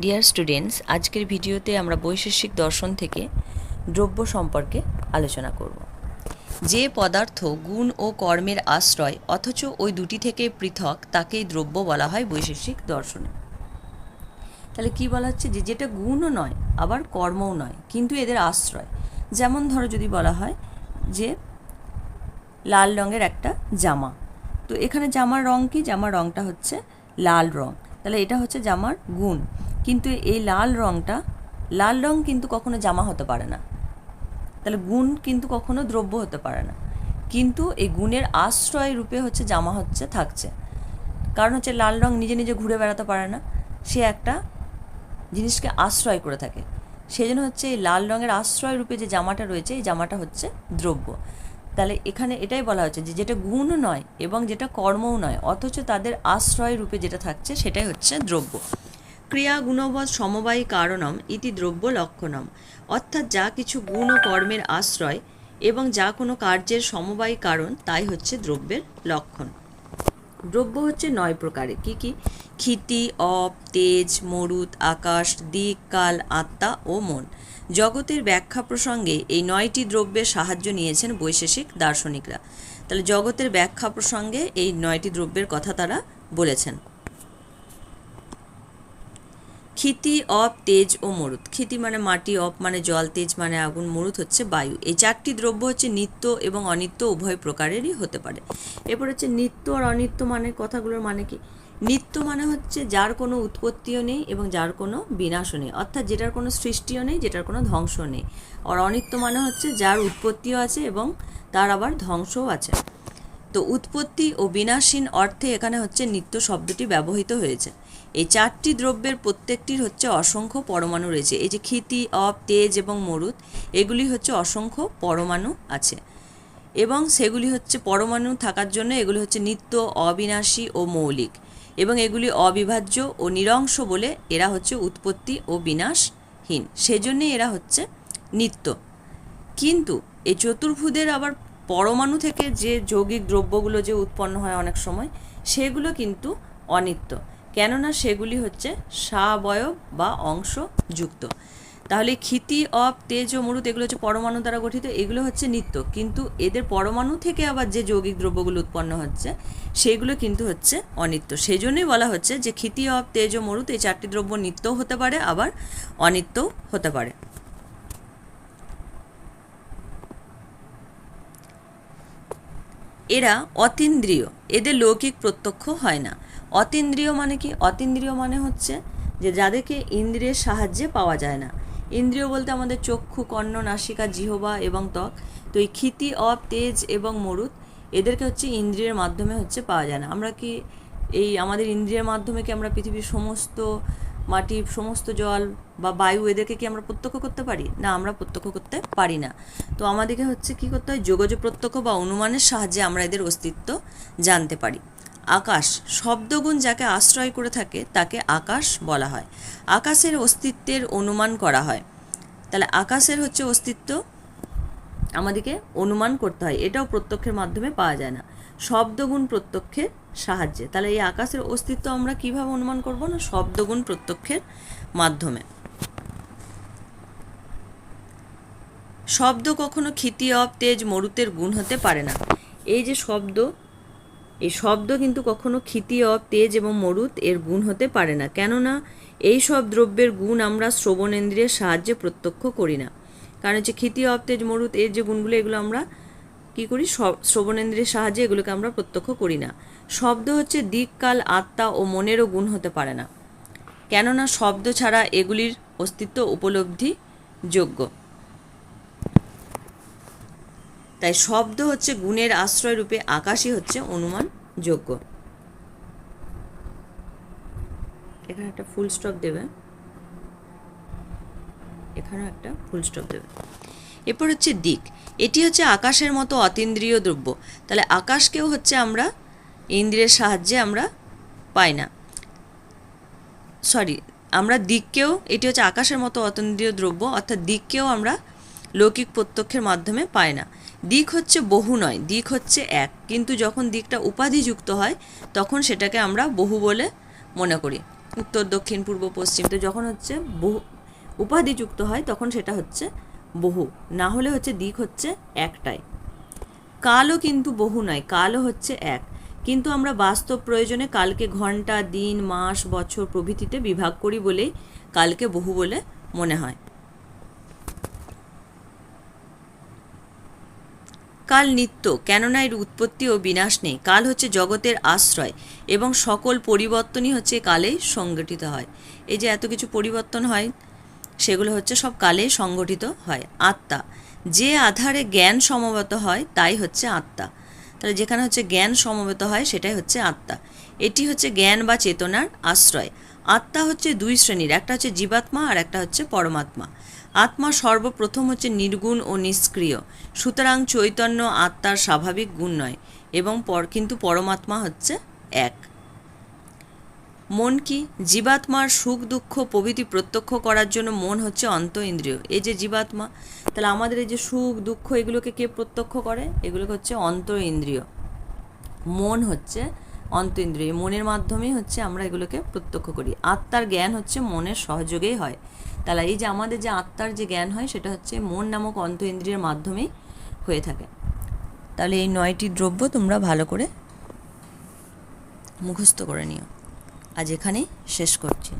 Dear students আজকের ভিডিওতে আমরা বৈশেষিক দর্শন থেকে দ্রব্য সম্পর্কে আলোচনা করব। যে পদার্থ গুণ ও কর্মের আশ্রয়, অথচ ওই দুটি থেকে পৃথক, তাকেই দ্রব্য বলা হয় বৈশেষিক দর্শনে। তাহলে কি বলা হচ্ছে যে, যেটা গুণও নয়, আবার কর্মও নয়, কিন্তু এদের আশ্রয়। যেমন ধরো যদি বলা হয় যে, লাল রঙের একটা জামা। তো এখানে জামার রং কি? জামার রংটা হচ্ছে লাল রং। তাহলে এটা হচ্ছে জামার গুণ। কিন্তু এই লাল রংটা, লাল রং কিন্তু কখনো জামা হতে পারে না। তাহলে গুণ কিন্তু কখনো দ্রব্য হতে পারে না। কিন্তু এই গুণের আশ্রয় রূপে হচ্ছে জামা হচ্ছে, থাকছে। কারণ হচ্ছে লাল রং নিজে নিজে ঘুরে বেড়াতে পারে না। সে একটা জিনিসকে আশ্রয় করে থাকে। সেই জন্য হচ্ছে এই লাল রঙের আশ্রয় রূপে যে জামাটা রয়েছে, এই জামাটা হচ্ছে দ্রব্য। তাহলে এখানে এটাই বলা হচ্ছে যে যেটা গুণ নয় এবং যেটা কর্মও নয়, অথচ তাদের আশ্রয় রূপে যেটা থাকছে সেটাই হচ্ছে দ্রব্য। ক্রিয়া গুণবৎ সমবায়ী কারণম ইতি দ্রব্য লক্ষণম। অর্থাৎ যা কিছু গুণ ও কর্মের আশ্রয় এবং যা কোনো কার্যের সমবায়ী কারণ, তাই হচ্ছে দ্রব্যের লক্ষণ। দ্রব্য হচ্ছে নয় প্রকারে কি কি? ক্ষিতি, অপ, তেজ, মরুত, আকাশ, দিক, কাল, আত্মা ও মন। জগতের ব্যাখ্যা প্রসঙ্গে এই নয়টি দ্রব্যের সাহায্য নিয়েছেন বৈশেষিক দার্শনিকরা। তাহলে জগতের ব্যাখ্যা প্রসঙ্গে এই নয়টি দ্রব্যের কথা তারা বলেছেন। ক্ষিতি, অপ, তেজ ও মরুত। ক্ষিতি মানে মাটি, অপ মানে জল, তেজ মানে আগুন, মরুত হচ্ছে বায়ু। এই চারটি দ্রব্য হচ্ছে নিত্য এবং অনিত্য, উভয় প্রকারেরই হতে পারে। এরপর হচ্ছে নিত্য আর অনিত্য মানে কথাগুলোর মানে কি? নিত্য মানে হচ্ছে যার কোনো উৎপত্তিও নেই এবং যার কোনো বিনাশও নেই। অর্থাৎ যেটার কোনো সৃষ্টিও নেই, যেটার কোনো ধ্বংস নেই। আর অনিত্য মানে হচ্ছে যার উৎপত্তিও আছে এবং তার আবার ধ্বংসও আছে। তো উৎপত্তি ও বিনাশীন অর্থে এখানে হচ্ছে নিত্য শব্দটি ব্যবহৃত হয়েছে। এই চারটি দ্রব্যের প্রত্যেকটির হচ্ছে অসংখ্য পরমাণু রয়েছে। এই যে ক্ষিতি, অপ, তেজ এবং মরুদ, এগুলি হচ্ছে অসংখ্য পরমাণু আছে। এবং সেগুলি হচ্ছে পরমাণু থাকার জন্য এগুলি হচ্ছে নিত্য, অবিনাশী ও মৌলিক। এবং এগুলি অবিভাজ্য ও নিরংশ বলে এরা হচ্ছে উৎপত্তি ও বিনাশহীন। সেজন্যে এরা হচ্ছে নিত্য। কিন্তু এই চতুর্ভুদের আবার পরমাণু থেকে যে যৌগিক দ্রব্যগুলো যে উৎপন্ন হয় অনেক সময়, সেগুলো কিন্তু অনিত্য। কেননা সেগুলি হচ্ছে সাবয়ব বা অংশ যুক্ত তাহলে ক্ষিতি, অপ, তেজ ও মরুত এগুলো হচ্ছে পরমাণু দ্বারা গঠিত, এগুলো হচ্ছে নিত্য। কিন্তু এদের পরমাণু থেকে আবার যে যৌগিক দ্রব্যগুলো উৎপন্ন হচ্ছে, সেগুলো কিন্তু হচ্ছে অনিত্য। সেই জন্যই বলা হচ্ছে যে ক্ষিতি, অপ, তেজ ও মরুত এই চারটি দ্রব্য নিত্যও হতে পারে, আবার অনিত্যও হতে পারে। এরা অতীন্দ্রিয়, এদের লৌকিক প্রত্যক্ষ হয় না। অতীন্দ্রিয় মানে কি? অতীন্দ্রিয় মানে হচ্ছে যে যাদেরকে ইন্দ্রিয়ের সাহায্যে পাওয়া যায় না। ইন্দ্রিয় বলতে আমাদের চক্ষু, কর্ণ, নাসিকা, জিহবা এবং ত্বক। তো এই ক্ষিতি, অপ, তেজ এবং মরুত এদেরকে হচ্ছে ইন্দ্রিয়ের মাধ্যমে হচ্ছে পাওয়া যায় না। আমরা কি এই আমাদের ইন্দ্রিয়ের মাধ্যমে কি আমরা পৃথিবীর সমস্ত মাটি, সমস্ত জল বা বায়ু এদেরকে কি আমরা প্রত্যক্ষ করতে পারি? না, আমরা প্রত্যক্ষ করতে পারি না। তো আমাদেরকে হচ্ছে কি করতে হয়? যোগাযোগ প্রত্যক্ষ বা অনুমানের সাহায্যে আমরা এদের অস্তিত্ব জানতে পারি। আকাশ শব্দগুণ যাকে আশ্রয় করে থাকে, তাকে আকাশ বলা হয়। আকাশের অস্তিত্বের অনুমান করা হয়। তাহলে আকাশের হচ্ছে অস্তিত্ব আমাদেরকে অনুমান করতে হয়। এটাও প্রত্যক্ষের মাধ্যমে পাওয়া যায় না। শব্দগুণ প্রত্যক্ষের সাহায্যে। তাহলে এই আকাশের অস্তিত্ব আমরা কীভাবে অনুমান করব না? শব্দগুণ প্রত্যক্ষের মাধ্যমে। শব্দ কখনো ক্ষিতি অপ তেজ, মরুতের গুণ হতে পারে না। এই যে শব্দ এই শব্দ কিন্তু কখনো ক্ষিতি অব তেজ এবং মরুত এর গুণ হতে পারে না। কেননা, এই সব দ্রব্যের গুণ আমরা শ্রবণেন্দ্রিয়ের সাহায্যে প্রত্যক্ষ করি না। কারণ হচ্ছে ক্ষিতি অপ তেজ মরুত, এর যে গুণগুলো, এগুলো আমরা কি করি? শ্রবণেন্দ্রিয়ের সাহায্যে এগুলোকে আমরা প্রত্যক্ষ করি না। শব্দ হচ্ছে দিককাল, আত্মা ও মনেরও গুণ হতে পারে না। কেননা, শব্দ ছাড়া এগুলির অস্তিত্ব উপলব্ধি যোগ্য তাই শব্দ হচ্ছে গুণের আশ্রয় রূপে, আকাশই হচ্ছে অনুমান যোগ্য। এখানে একটা ফুল স্টপ দেবে। এখানেও একটা ফুল স্টপ দেবে। এরপর হচ্ছে দিক। এটি হচ্ছে আকাশের মতো অতীন্দ্রিয় দ্রব্য। তাহলে আকাশকেও হচ্ছে আমরা ইন্দ্রিয়ের সাহায্যে আমরা পাই না। সরি আমরা দিককেও, এটি হচ্ছে আকাশের মতো অতীন্দ্রিয় দ্রব্য, অর্থাৎ দিককেও আমরা লৌকিক প্রত্যক্ষের মাধ্যমে পাই না। দিক হচ্ছে বহু নয়, দিক হচ্ছে এক। কিন্তু যখন দিকটা উপাধিযুক্ত হয়, তখন সেটাকে আমরা বহু বলে মনে করি। উত্তর, দক্ষিণ, পূর্ব, পশ্চিম। তো যখন হচ্ছে বহু উপাধি যুক্ত হয়, তখন সেটা হচ্ছে বহু। না হলে হচ্ছে দিক হচ্ছে একটাই। কালও কিন্তু বহু নয়, কালও হচ্ছে এক। কিন্তু আমরা বাস্তব প্রয়োজনে কালকে ঘণ্টা, দিন, মাস, বছর প্রভৃতিতে বিভাগ করি বলেই কালকে বহু বলে মনে হয়। কাল নিত্য, কেননা এর উৎপত্তি ও বিনাশ নেই। কাল হচ্ছে জগতের আশ্রয় এবং সকল পরিবর্তনই হচ্ছে কালে সংগঠিত হয়। এই যে এত কিছু পরিবর্তন হয়, সেগুলো হচ্ছে সব কালে সংগঠিত হয়। আত্মা, যে আধারে জ্ঞান সমবত হয়, তাই হচ্ছে আত্মা। তাহলে যেখানে হচ্ছে জ্ঞান সমবেত হয়, সেটাই হচ্ছে আত্মা। এটি হচ্ছে জ্ঞান বা চেতনার আশ্রয়। আত্মা হচ্ছে দুই শ্রেণির, একটা হচ্ছে জীবাত্মা আর একটা হচ্ছে পরমাত্মা। আত্মা সর্বপ্রথম হচ্ছে নির্গুণ ও নিষ্ক্রিয়। সুতরাং চৈতন্য আত্মার স্বাভাবিক গুণ নয়, এবং পর কিন্তু পরমাত্মা হচ্ছে এক। মন কি? জীবাত্মার সুখ, দুঃখ, প্রভৃতি প্রত্যক্ষ করার জন্য মন হচ্ছে অন্ত ইন্দ্রিয় এই যে জীবাত্মা, তাহলে আমাদের এই যে সুখ, দুঃখ, এগুলোকে কে প্রত্যক্ষ করে? এগুলোকে হচ্ছে অন্ত ইন্দ্রিয় মন হচ্ছে অন্ত ইন্দ্রিয় মনের মাধ্যমেই হচ্ছে আমরা এগুলোকে প্রত্যক্ষ করি। আত্মার জ্ঞান হচ্ছে মনের সহযোগেই হয়। তাহলে এই যে আমাদের যে আত্মার যে জ্ঞান হয়, সেটা হচ্ছে মন নামক অন্ত ইন্দ্রিয়ের মাধ্যমেই হয়ে থাকে। তাহলে এই নয়টি দ্রব্য তোমরা ভালো করে মুখস্থ করে নিও। আজ এখানেই শেষ করছি।